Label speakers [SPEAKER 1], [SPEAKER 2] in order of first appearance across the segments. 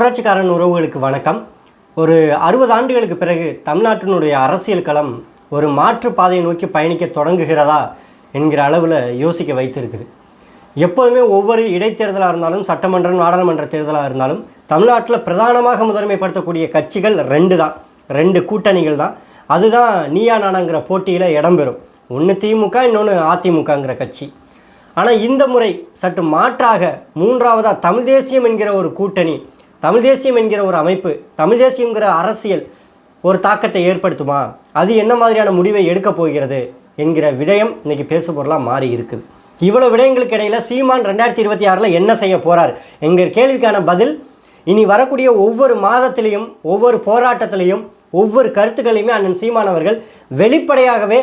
[SPEAKER 1] புரட்சிக்காரன் உறவுகளுக்கு வணக்கம். ஒரு அறுபது ஆண்டுகளுக்கு பிறகு தமிழ்நாட்டினுடைய அரசியல் களம் ஒரு மாற்று பாதையை நோக்கி பயணிக்க தொடங்குகிறதா என்கிற அளவில் யோசிக்க வைத்திருக்குது. எப்போதுமே ஒவ்வொரு இடைத்தேர்தலாக இருந்தாலும் சட்டமன்றம் நாடாளுமன்ற தேர்தலாக இருந்தாலும் தமிழ்நாட்டில் பிரதானமாக முதன்மைப்படுத்தக்கூடிய கட்சிகள் ரெண்டு தான். ரெண்டு கூட்டணிகள் தான். அதுதான் நீயா நானாங்கிற போட்டியில் இடம்பெறும் ஒன்று திமுக இன்னொன்று அதிமுகங்கிற கட்சி. ஆனால் இந்த முறை சற்று மாற்றாக மூன்றாவதாக தமிழ் தேசியம் என்கிற ஒரு கூட்டணி தமிழ் தேசியம் என்கிற ஒரு அமைப்பு தமிழ் தேசியங்கிற அரசியல் ஒரு தாக்கத்தை ஏற்படுத்துமா? அது என்ன மாதிரியான முடிவை எடுக்கப் போகிறது என்கிற விடயம் இன்னைக்கு பேச பொருளாக மாறி இருக்குது. இவ்வளோ விடயங்களுக்கு இடையில சீமான் ரெண்டாயிரத்தி இருபத்தி ஆறில் என்ன செய்ய போகிறார் என்கிற கேள்விக்கான பதில் இனி வரக்கூடிய ஒவ்வொரு மாதத்திலையும் ஒவ்வொரு போராட்டத்திலையும் ஒவ்வொரு கருத்துக்களையுமே அண்ணன் சீமான் அவர்கள் வெளிப்படையாகவே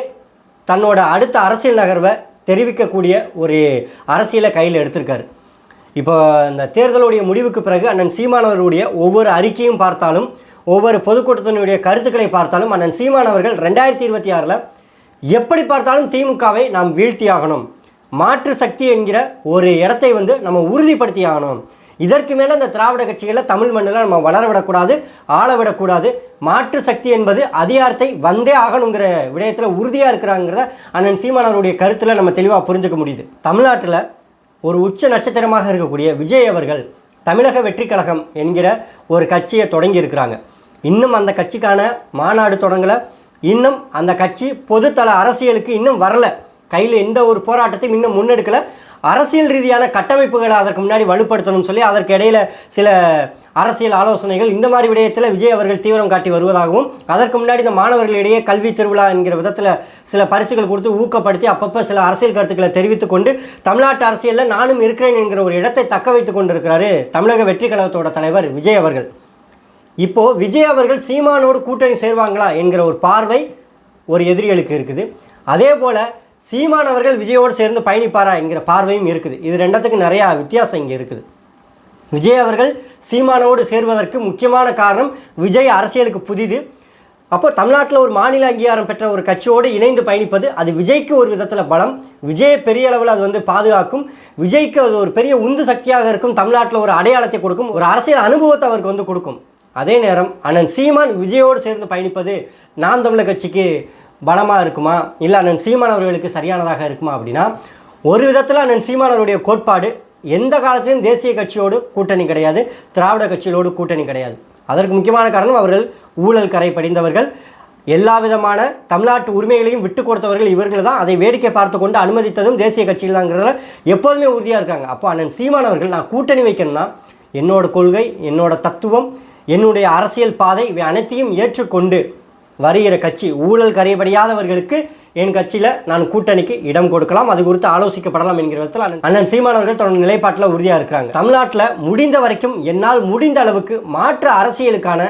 [SPEAKER 1] தன்னோட அடுத்த அரசியல் நகர்வை தெரிவிக்கக்கூடிய ஒரு அரசியலை கையில் எடுத்திருக்காரு. இப்போ இந்த தேர்தலுடைய முடிவுக்கு பிறகு அண்ணன் சீமானவர்களுடைய ஒவ்வொரு அறிக்கையும் பார்த்தாலும் ஒவ்வொரு பொதுக்கூட்டத்தினுடைய கருத்துக்களை பார்த்தாலும் அண்ணன் சீமானவர்கள் ரெண்டாயிரத்தி இருபத்தி ஆறில் எப்படி பார்த்தாலும் திமுகவை நாம் வீழ்த்தியாகணும். மாற்று சக்தி என்கிற ஒரு இடத்தை வந்து நம்ம உறுதிப்படுத்தி ஆகணும் இதற்கு மேலே இந்த திராவிட கட்சிகளில் தமிழ் மண்ணில் நம்ம வளர விடக்கூடாது ஆள விடக்கூடாது. மாற்று சக்தி என்பது அதிகாரத்தை வந்தே ஆகணுங்கிற விடயத்தில் உறுதியாக இருக்கிறாங்கிறத அண்ணன் சீமானவருடைய கருத்தில் நம்ம தெளிவாக புரிஞ்சுக்க முடியுது. தமிழ்நாட்டில் ஒரு உச்ச நட்சத்திரமாக இருக்கக்கூடிய விஜய் அவர்கள் தமிழக வெற்றி கழகம் என்கிற ஒரு கட்சியை தொடங்கி இருக்கிறாங்க. இன்னும் அந்த கட்சிக்கான மாநாடு தொடங்கலை. இன்னும் அந்த கட்சி பொதுத்தள அரசியலுக்கு இன்னும் வரல. கையில் எந்த ஒரு போராட்டத்தையும் இன்னும் முன்னெடுக்கல. அரசியல் ரீதியான கட்டமைப்புகளை அதற்கு முன்னாடி வலுப்படுத்தணும்னு சொல்லி அதற்கு இடையில சில அரசியல் ஆலோசனைகள் இந்த மாதிரி விடயத்தில் விஜய் அவர்கள் தீவிரம் காட்டி வருவதாகவும் அதற்கு முன்னாடி இந்த மாணவர்களிடையே கல்வி திருவிழா என்கிற விதத்தில் சில பரிசுகள் கொடுத்து ஊக்கப்படுத்தி அப்பப்போ சில அரசியல் கருத்துக்களை தெரிவித்துக் கொண்டு தமிழ்நாட்டு அரசியலில் நானும் இருக்கிறேன் என்கிற ஒரு இடத்தை தக்க வைத்துக் கொண்டிருக்கிறாரு தமிழக வெற்றி கழகத்தோட தலைவர் விஜய் அவர்கள். இப்போ விஜய் அவர்கள் சீமானோடு கூட்டணி சேர்வாங்களா என்கிற ஒரு பார்வை ஒரு எதிரிகளுக்கு இருக்குது. அதே போல சீமான் அவர்கள் விஜயோடு சேர்ந்து பயணிப்பாரா என்கிற பார்வையும் இருக்குது. இது ரெண்டத்துக்கு நிறையா வித்தியாசம் இங்கே இருக்குது. விஜய் அவர்கள் சீமானோடு சேர்வதற்கு முக்கியமான காரணம் விஜய் அரசியலுக்கு புதிது. அப்போ தமிழ்நாட்டில் ஒரு மாநில அங்கீகாரம் பெற்ற ஒரு கட்சியோடு இணைந்து பயணிப்பது அது விஜய்க்கு ஒரு விதத்தில் பலம். விஜய் பெரிய அளவில் அது வந்து பாதுகாக்கும். விஜய்க்கு அது ஒரு பெரிய உந்து சக்தியாக இருக்கும். தமிழ்நாட்டில் ஒரு அடையாளத்தை கொடுக்கும். ஒரு அரசியல் அனுபவத்தை அவருக்கு வந்து கொடுக்கும். அதே நேரம் அண்ணன் சீமான் விஜயோடு சேர்ந்து பயணிப்பது நாம் தமிழர் கட்சிக்கு பலமாக இருக்குமா? இல்லை அண்ணன் சீமான் அவர்களுக்கு சரியானதாக இருக்குமா அப்படின்னா ஒரு விதத்தில் அண்ணன் சீமான் அவருடைய கோட்பாடு எந்த காலத்திலும் தேசிய கட்சியோடு கூட்டணி கிடையாது திராவிட கட்சிகளோடு கூட்டணி கிடையாது. அதற்கு முக்கியமான காரணம் அவர்கள் ஊழல் கரை படிந்தவர்கள். எல்லா விதமான தமிழ்நாட்டு உரிமைகளையும் விட்டு கொடுத்தவர்கள் இவர்கள் தான். அதை வேடிக்கை பார்த்து கொண்டு அனுமதித்ததும் தேசிய கட்சிகள் தாங்கிறதுல எப்போதுமே உறுதியாக இருக்காங்க. அப்போ அண்ணன் சீமானவர்கள் நான் கூட்டணி வைக்கணும்னா என்னோட கொள்கை என்னோட தத்துவம் என்னுடைய அரசியல் பாதை இவை அனைத்தையும் ஏற்றுக்கொண்டு வருகிற கட்சி ஊழல் கரைபடியாதவர்களுக்கு என் கட்சியில் நான் கூட்டணிக்கு இடம் கொடுக்கலாம். அது குறித்து ஆலோசிக்கப்படலாம் என்கிற விதத்தில் அண்ணன் அண்ணன் சீமான் அவர்கள் தன்னோட நிலைப்பாட்டில் உறுதியாக இருக்கிறாங்க. தமிழ்நாட்டில் முடிந்த வரைக்கும் என்னால் முடிந்த அளவுக்கு மாற்று அரசியலுக்கான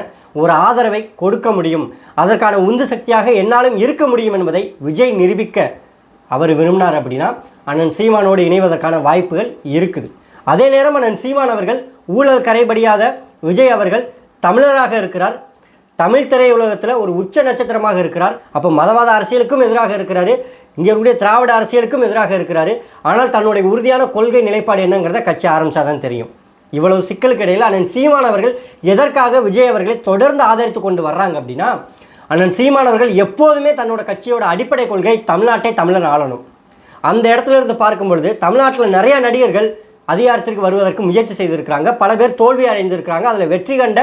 [SPEAKER 1] ஒரு ஆதரவை கொடுக்க முடியும். அதற்கான உந்து சக்தியாக என்னாலும் இருக்க முடியும் என்பதை விஜய் நிரூபிக்க அவர் விரும்பினார் அப்படின்னா அண்ணன் சீமானோடு இணைவதற்கான வாய்ப்புகள் இருக்குது. அதே நேரம் அண்ணன் சீமான் அவர்கள் ஊழல் கரைபடியாத விஜய் அவர்கள் தமிழராக இருக்கிறார். தமிழ் திரையுலகத்தில் ஒரு உச்ச நட்சத்திரமாக இருக்கிறார். அப்போ மதவாத அரசியலுக்கும் எதிராக இருக்கிறாரு. இங்கே இருக்கக்கூடிய திராவிட அரசியலுக்கும் எதிராக இருக்கிறாரு. ஆனால் தன்னுடைய உறுதியான கொள்கை நிலைப்பாடு என்னங்கிறத கட்சி ஆரம்பிச்சாதான் தெரியும். இவ்வளவு சிக்கலுக்கு இடையில் அண்ணன் சீமான் அவர்கள் எதற்காக விஜய் அவர்களை தொடர்ந்து ஆதரித்து கொண்டு வர்றாங்க அப்படின்னா அண்ணன் சீமான் அவர்கள் எப்போதுமே தன்னோட கட்சியோட அடிப்படை கொள்கை தமிழ்நாட்டை தமிழர் ஆளணும். அந்த இடத்துல இருந்து பார்க்கும் பொழுது தமிழ்நாட்டில் நிறைய நடிகர்கள் அதிகாரத்திற்கு வருவதற்கு முயற்சி செய்திருக்கிறாங்க. பல பேர் தோல்வி அடைந்திருக்கிறாங்க. அதில் வெற்றி கண்ட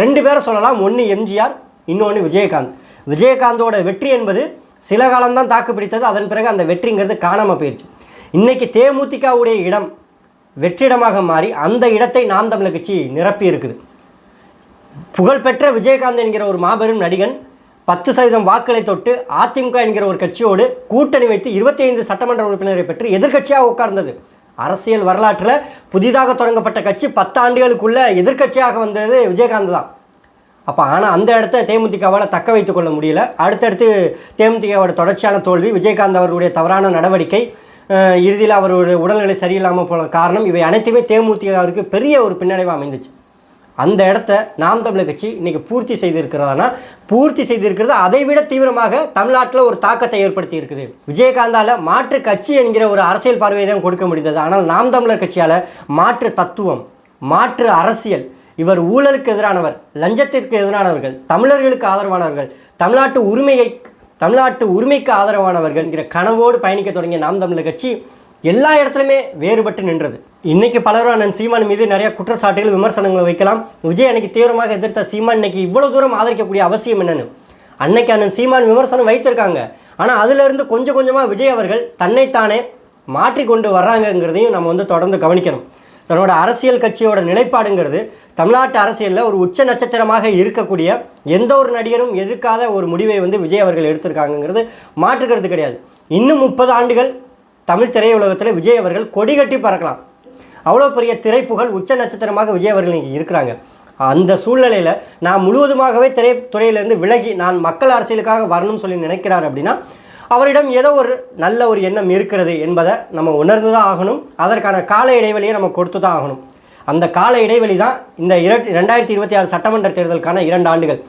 [SPEAKER 1] ரெண்டு பேரை சொல்லலாம். ஒன்று எம்ஜிஆர் இன்னொன்று விஜயகாந்த். விஜயகாந்தோட வெற்றி என்பது சில காலம்தான் தாக்கு பிடித்தது. அதன் பிறகு அந்த வெற்றிங்கிறது காணாமல் போயிடுச்சு இன்றைக்கி தேமுதிகவுடைய இடம் வெற்றிடமாக மாறி அந்த இடத்தை நாம் தமிழர் கட்சி நிரப்பி இருக்குது. புகழ்பெற்ற விஜயகாந்த் என்கிற ஒரு மாபெரும் நடிகன் பத்து சதவீதம் வாக்களை தொட்டு அதிமுக என்கிற ஒரு கட்சியோடு கூட்டணி வைத்து இருபத்தி ஐந்து சட்டமன்ற உறுப்பினரை பெற்று எதிர்க்கட்சியாக உட்கார்ந்தது. அரசியல் வரலாற்றில் புதிதாக தொடங்கப்பட்ட கட்சி பத்தாண்டுகளுக்குள்ள எதிர்க்கட்சியாக வந்தது விஜயகாந்த் தான். அப்போ ஆனால் அந்த இடத்த தேமுதிகவால் தக்க வைத்து கொள்ள முடியல. அடுத்தடுத்து தேமுதிகவோட தொடர்ச்சியான தோல்வி விஜயகாந்த் அவர்களுடைய தவறான நடவடிக்கை இறுதியில் அவருடைய உடல்நிலை சரியில்லாமல் போன காரணம் இவை அனைத்துமே தேமுதிகவிற்கு பெரிய ஒரு பின்னடைவாக அமைந்துச்சு. அந்த இடத்த நாம் தமிழர் கட்சி இன்னைக்கு பூர்த்தி செய்திருக்கிறதானா பூர்த்தி செய்திருக்கிறது அதை விட தீவிரமாக தமிழ்நாட்டில் ஒரு தாக்கத்தை ஏற்படுத்தி இருக்குது விஜயகாந்தால மாற்று கட்சி என்கிற ஒரு அரசியல் பார்வையை தான் கொடுக்க முடிந்தது. ஆனால் நாம் தமிழர் கட்சியால் மாற்று தத்துவம் மாற்று அரசியல் இவர் ஊழலுக்கு எதிரானவர் லஞ்சத்திற்கு எதிரானவர்கள் தமிழர்களுக்கு ஆதரவானவர்கள் தமிழ்நாட்டு உரிமையை தமிழ்நாட்டு உரிமைக்கு ஆதரவானவர்கள் என்கிற கனவோடு பயணிக்க தொடங்கிய நாம் தமிழர் கட்சி எல்லா இடத்துலையுமே வேறுபட்டு நின்றது. இன்னைக்கு பலரும் அண்ணன் சீமான் மீது நிறைய குற்றச்சாட்டுகள் விமர்சனங்களை வைக்கலாம். விஜய் அன்னைக்கு தீவிரமாக எதிர்த்த சீமான் இன்னைக்கு இவ்வளோ தூரம் ஆதரிக்கக்கூடிய அவசியம் என்னன்னு. அன்னைக்கு அண்ணன் சீமான் விமர்சனம் வைத்திருக்காங்க. ஆனால் அதிலிருந்து கொஞ்சம் கொஞ்சமாக விஜய் அவர்கள் தன்னைத்தானே மாற்றிக்கொண்டு வர்றாங்கங்கிறதையும் நம்ம வந்து தொடர்ந்து கவனிக்கணும். தன்னோட அரசியல் கட்சியோட நிலைப்பாடுங்கிறது தமிழ்நாட்டு அரசியலில் ஒரு உச்ச நட்சத்திரமாக இருக்கக்கூடிய எந்த ஒரு நடிகரும் எதிர்க்காத ஒரு முடிவை வந்து விஜய் அவர்கள் எடுத்திருக்காங்கங்கிறது மாற்றுக்கிறது கிடையாது. இன்னும் முப்பது ஆண்டுகள் தமிழ் திரையுலகத்தில் விஜய் அவர்கள் கொடி கட்டி பறக்கலாம். அவ்வளோ பெரிய திரைப்புகழ் உச்ச நட்சத்திரமாக விஜய் அவர்கள் இங்கே இருக்கிறாங்க. அந்த சூழ்நிலையில் நான் முழுவதுமாகவே திரைத்துறையிலேருந்து விலகி நான் மக்கள் அரசியலுக்காக வரணும்னு சொல்லி நினைக்கிறார் அப்படின்னா அவரிடம் ஏதோ ஒரு நல்ல ஒரு எண்ணம் இருக்கிறது என்பதை நம்ம உணர்ந்து தான் ஆகணும். அதற்கான கால இடைவெளியை நம்ம கொடுத்து தான் ஆகணும். அந்த கால இடைவெளி தான் இந்த இரண்டு ரெண்டாயிரத்தி இருபத்தி ஆறு சட்டமன்ற தேர்தலுக்கான இரண்டு ஆண்டுகள்.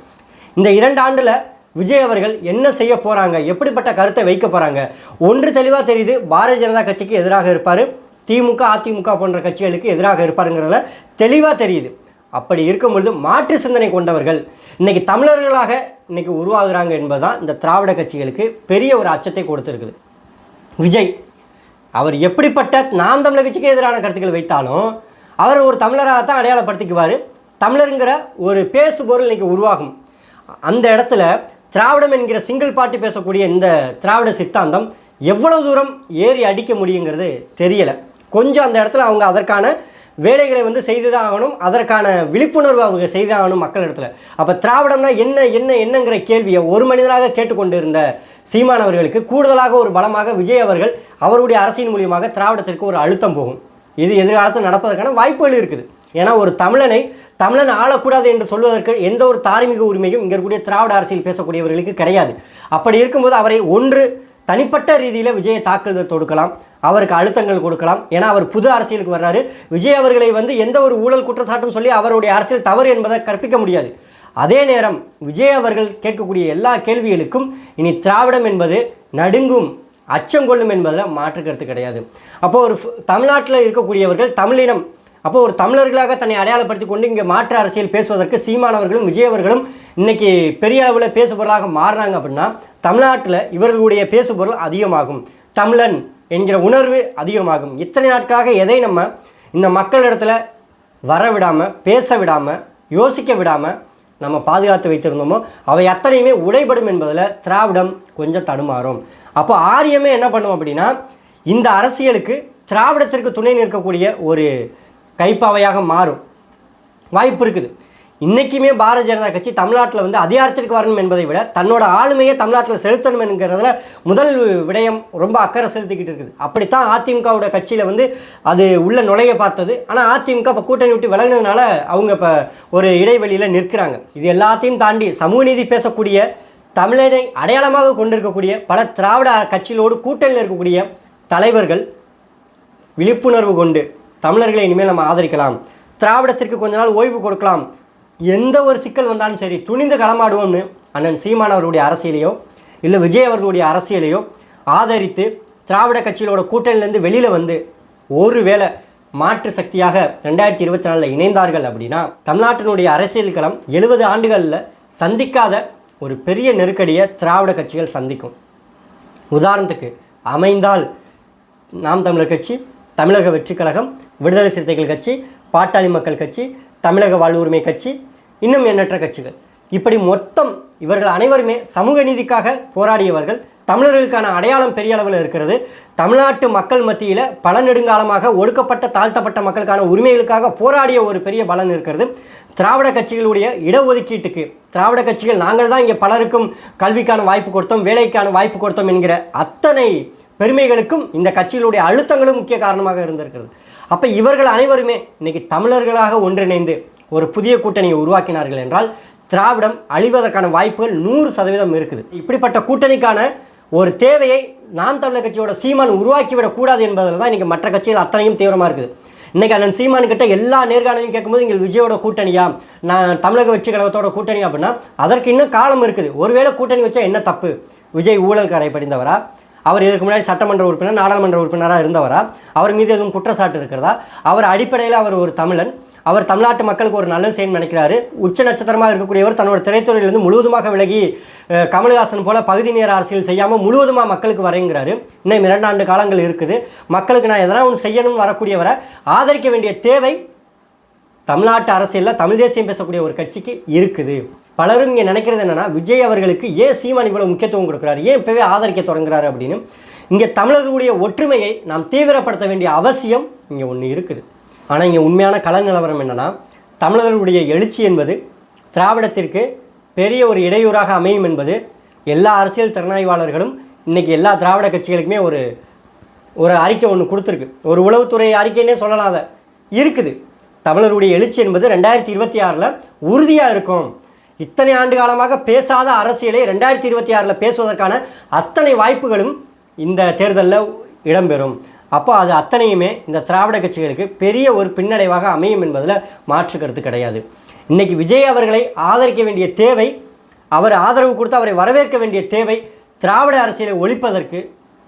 [SPEAKER 1] இந்த இரண்டு ஆண்டில் விஜய் அவர்கள் என்ன செய்ய போகிறாங்க எப்படிப்பட்ட கருத்தை வைக்க போகிறாங்க ஒன்று தெளிவாக தெரியுது பாரதிய ஜனதா கட்சிக்கு எதிராக இருப்பார். திமுக அதிமுக போன்ற கட்சிகளுக்கு எதிராக இருப்பாருங்கிறதுல தெளிவாக தெரியுது. அப்படி இருக்கும் பொழுது மாற்று சிந்தனை கொண்டவர்கள் இன்றைக்கி தமிழர்களாக இன்றைக்கி உருவாகுறாங்க என்பதுதான் இந்த திராவிட கட்சிகளுக்கு பெரிய ஒரு அச்சத்தை கொடுத்துருக்குது. விஜய் அவர் எப்படிப்பட்ட நாம் தமிழர் கட்சிக்கு எதிரான கருத்துக்கள் வைத்தாலும் அவர் ஒரு தமிழராக தான் அடையாளப்படுத்திக்குவார். தமிழருங்கிற ஒரு பேசு பொருள் உருவாகும். அந்த இடத்துல திராவிடம் என்கிற சிங்கிள் பார்ட்டி பேசக்கூடிய இந்த திராவிட சித்தாந்தம் எவ்வளோ தூரம் ஏறி அடிக்க முடியுங்கிறது தெரியலை. கொஞ்சம் அந்த இடத்துல அவங்க அதற்கான வேலைகளை வந்து செய்து தான் ஆகணும் அதற்கான விழிப்புணர்வு அவங்க செய்து ஆகணும் மக்கள் இடத்துல. அப்போ திராவிடம்னா என்ன என்ன என்னங்கிற கேள்வியை ஒரு மனிதராக கேட்டுக்கொண்டு இருந்த சீமானவர்களுக்கு கூடுதலாக ஒரு பலமாக விஜய் அவர்கள் அவருடைய அரசின் மூலியமாக திராவிடத்திற்கு ஒரு அழுத்தம் போகும். இது எதிர்காலத்தில் நடப்பதற்கான வாய்ப்புகள் இருக்குது. ஏன்னா ஒரு தமிழனை தமிழன் ஆளக்கூடாது என்று சொல்வதற்கு எந்த ஒரு தார்மீக உரிமையும் இங்கே இருக்கக்கூடிய திராவிட அரசியல் பேசக்கூடியவர்களுக்கு கிடையாது. அப்படி இருக்கும்போது அவரை ஒன்று தனிப்பட்ட ரீதியில் விஜயை தாக்குதல் தொடுக்கலாம் அவருக்கு அழுத்தங்கள் கொடுக்கலாம். ஏன்னா அவர் புது அரசியலுக்கு வர்றாரு. விஜய் அவர்களை வந்து எந்த ஒரு ஊழல் குற்றச்சாட்டும் சொல்லி அவருடைய அரசியல் தவறு என்பதை கற்பிக்க முடியாது. அதே நேரம் விஜய் அவர்கள் கேட்கக்கூடிய எல்லா கேள்விகளுக்கும் இனி திராவிடம் என்பது நடுங்கும் அச்சம் கொள்ளும் என்பதில் மாற்று கருத்து கிடையாது. அப்போ ஒரு தமிழ்நாட்டில் இருக்கக்கூடியவர்கள் தமிழினம் அப்போ ஒரு தமிழர்களாக தன்னை அடையாளப்படுத்தி கொண்டு இங்கே மாற்று அரசியல் பேசுவதற்கு சீமானவர்களும் விஜய் அவர்களும் பெரிய அளவில் பேசுபொருளாக மாறினாங்க அப்படின்னா தமிழ்நாட்டில் இவர்களுடைய பேசுபொருள் அதிகமாகும். தமிழன் என்கிற உணர்வு அதிகமாகும். இத்தனை நாட்களாக எதை நம்ம இந்த மக்களிடத்துல வர விடாமல் பேச விடாமல் யோசிக்க விடாமல் நம்ம பாதுகாத்து வைத்திருந்தோமோ அவை அத்தனையுமே உடைபடும் என்பதில் திராவிடம் கொஞ்சம் தடுமாறும். அப்போ ஆரியமே என்ன பண்ணும் அப்படின்னா இந்த அரசியலுக்கு திராவிடத்திற்கு துணை நிற்கக்கூடிய ஒரு கைப்பாவையாக மாறும். வாய்ப்பு இருக்குது. இன்றைக்குமே பாரதிய ஜனதா கட்சி தமிழ்நாட்டில் வந்து அதிகாரத்திற்கு வரணும் என்பதை விட தன்னோட ஆளுமையை தமிழ்நாட்டில் செலுத்தணும் என்கிறதுல முதல் விடயம் ரொம்ப அக்கறை செலுத்திக்கிட்டு இருக்குது. அப்படித்தான் அதிமுகவோட கட்சியில் வந்து அது உள்ள நுழைய பார்த்தது. ஆனால் அதிமுக இப்போ கூட்டணி விட்டு விலகினதுனால அவங்க இப்போ ஒரு இடைவெளியில் நிற்கிறாங்க. இது எல்லாத்தையும் தாண்டி சமூக நீதி பேசக்கூடிய தமிழரை அடையாளமாக கொண்டிருக்கக்கூடிய பல திராவிட கட்சிகளோடு கூட்டணியில் இருக்கக்கூடிய தலைவர்கள் விழிப்புணர்வு கொண்டு தமிழர்களை இனிமேல் நம்ம ஆதரிக்கலாம். திராவிடத்திற்கு கொஞ்ச நாள் ஓய்வு கொடுக்கலாம். எந்த ஒரு சிக்கல் வந்தாலும் சரி துணிந்து களமாடுவோம்னு அண்ணன் சீமான் அவர்களுடைய அரசியலையோ இல்லை விஜய் அவர்களுடைய அரசியலையோ ஆதரித்து திராவிட கட்சிகளோட கூட்டணியிலேருந்து வெளியில் வந்து ஒருவேளை மாற்று சக்தியாக ரெண்டாயிரத்தி இருபத்தி நாலில் இணைந்தார்கள் அப்படின்னா தமிழ்நாட்டினுடைய அரசியல் களம் எழுபது ஆண்டுகளில் சந்திக்காத ஒரு பெரிய நெருக்கடியை திராவிட கட்சிகள் சந்திக்கும். உதாரணத்துக்கு அமைந்தால் நாம் தமிழர் கட்சி தமிழக வெற்றிக் கழகம் விடுதலை சிறுத்தைகள் கட்சி பாட்டாளி மக்கள் கட்சி தமிழக வாழ்வுரிமை கட்சி இன்னும் எண்ணற்ற கட்சிகள். இப்படி மொத்தம் இவர்கள் அனைவருமே சமூக நீதிக்காக போராடியவர்கள். தமிழர்களுக்கான அடையாளம் பெரிய அளவில் இருக்கிறது. தமிழ்நாட்டு மக்கள் மத்தியில் பல நெடுங்காலமாக ஒடுக்கப்பட்ட தாழ்த்தப்பட்ட மக்களுக்கான உரிமைகளுக்காக போராடிய ஒரு பெரிய பலன் இருக்கிறது. திராவிட கட்சிகளுடைய இடஒதுக்கீட்டுக்கு திராவிட கட்சிகள் நாங்கள் தான் இங்கே பலருக்கும் கல்விக்கான வாய்ப்பு கொடுத்தோம் வேலைக்கான வாய்ப்பு கொடுத்தோம் என்கிற அத்தனை பெருமைகளுக்கும் இந்த கட்சிகளுடைய அழுத்தங்களும் முக்கிய காரணமாக இருந்திருக்கிறது. அப்போ இவர்கள் அனைவருமே இன்னைக்கு தமிழர்களாக ஒன்றிணைந்து ஒரு புதிய கூட்டணியை உருவாக்கினார்கள் என்றால் திராவிடம் அழிவதற்கான வாய்ப்புகள் நூறு சதவீதம் இருக்குது. இப்படிப்பட்ட கூட்டணிக்கான ஒரு தேவையை நாம் தமிழர் கட்சியோட சீமான் உருவாக்கிவிடக்கூடாது என்பதில் தான் இன்றைக்கி மற்ற கட்சிகள் அத்தனையும் தீவிரமாக இருக்குது. இன்றைக்கி அண்ணன் சீமான் கிட்ட எல்லா நேர்காணலையும் கேட்கும்போது நீங்கள் விஜயோட கூட்டணியா நான் தமிழக வெற்றி கழகத்தோட கூட்டணி அப்படின்னா அதற்கு இன்னும் காலம் இருக்குது. ஒருவேளை கூட்டணி வச்சா என்ன தப்பு? விஜய் ஊழல் கரை படிந்தவரா? அவர் இதுக்கு முன்னாடி சட்டமன்ற உறுப்பினர் நாடாளுமன்ற உறுப்பினராக இருந்தவரா? அவர் மீது எதுவும் குற்றச்சாட்டு இருக்கிறதா? அவர் அடிப்படையில் அவர் ஒரு தமிழன். அவர் தமிழ்நாட்டு மக்களுக்கு ஒரு நல்லது செய்யணும்னு நினைக்கிறாரு. உச்ச நட்சத்திரமாக இருக்கக்கூடியவர் தன்னோட திரைத்துறையிலிருந்து முழுவதுமாக விலகி கமல்ஹாசன் போல பகுதி நேர அரசியல் செய்யாமல் முழுவதுமாக மக்களுக்கு வரைங்கிறாரு இன்னும் இரண்டாண்டு காலங்கள் இருக்குது. மக்களுக்கு நான் எதனா ஒன்று செய்யணும்னு வரக்கூடியவரை ஆதரிக்க வேண்டிய தேவை தமிழ்நாட்டு அரசியலில் தமிழ் தேசியம் பேசக்கூடிய ஒரு கட்சிக்கு இருக்குது. பலரும் இங்கே நினைக்கிறது என்னென்னா விஜய் அவர்களுக்கு ஏன் சீமான் இவ்வளோ முக்கியத்துவம் கொடுக்குறாரு? ஏன் இப்போவே ஆதரிக்க தொடங்குறாரு அப்படின்னு? இங்கே தமிழர்களுடைய ஒற்றுமையை நாம் தீவிரப்படுத்த வேண்டிய அவசியம் இங்கே ஒன்று இருக்குது. ஆனால் இங்கே உண்மையான கள நிலவரம் என்னன்னா தமிழர்களுடைய எழுச்சி என்பது திராவிடத்திற்கு பெரிய ஒரு இடையூறாக அமையும் என்பது எல்லா அரசியல் திறனாய்வாளர்களும் இன்றைக்கி எல்லா திராவிட கட்சிகளுக்குமே ஒரு ஒரு அறிக்கை ஒன்று கொடுத்துருக்கு. ஒரு உளவுத்துறை அறிக்கைன்னே சொல்லலாம் அதை. இருக்குது. தமிழருடைய எழுச்சி என்பது ரெண்டாயிரத்தி இருபத்தி ஆறில் உறுதியாக இருக்கும். இத்தனை ஆண்டு காலமாக பேசாத அரசியலை ரெண்டாயிரத்தி இருபத்தி ஆறில் பேசுவதற்கான அத்தனை வாய்ப்புகளும் இந்த தேர்தலில் இடம்பெறும். அப்போ அது அத்தனையுமே இந்த திராவிட கட்சிகளுக்கு பெரிய ஒரு பின்னடைவாக அமையும் என்பதில் மாற்று கருத்து கிடையாது. இன்றைக்கி விஜய் அவர்களை ஆதரிக்க வேண்டிய தேவை அவர் ஆதரவு கொடுத்து அவரை வரவேற்க வேண்டிய தேவை திராவிட அரசியலை ஒழிப்பதற்கு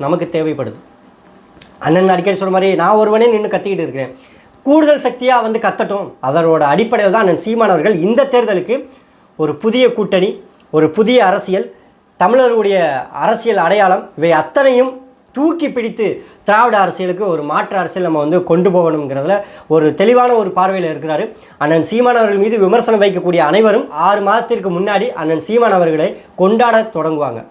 [SPEAKER 1] நமக்கு தேவைப்படுது. அண்ணன் அடிக்கடி சொல்கிற மாதிரி நான் ஒருவனே நின்று கத்திக்கிட்டு இருக்கிறேன். கூடுதல் சக்தியாக வந்து கத்தட்டும். அதனோட அடிப்படையில் தான் அண்ணன் சீமானவர்கள் இந்த தேர்தலுக்கு ஒரு புதிய கூட்டணி ஒரு புதிய அரசியல் தமிழருடைய அரசியல் அடையாளம் இவை அத்தனையும் தூக்கி பிடித்து திராவிட அரசியலுக்கு ஒரு மாற்று அரசியல் நம்ம வந்து கொண்டு போகணுங்கிறதுல ஒரு தெளிவான ஒரு பார்வையில் இருக்கிறார். அண்ணன் சீமான் அவர்கள் மீது விமர்சனம் வைக்கக்கூடிய அனைவரும் ஆறு மாதத்திற்கு முன்னாடி அண்ணன் சீமான் அவர்களை கொண்டாட தொடங்குவாங்க.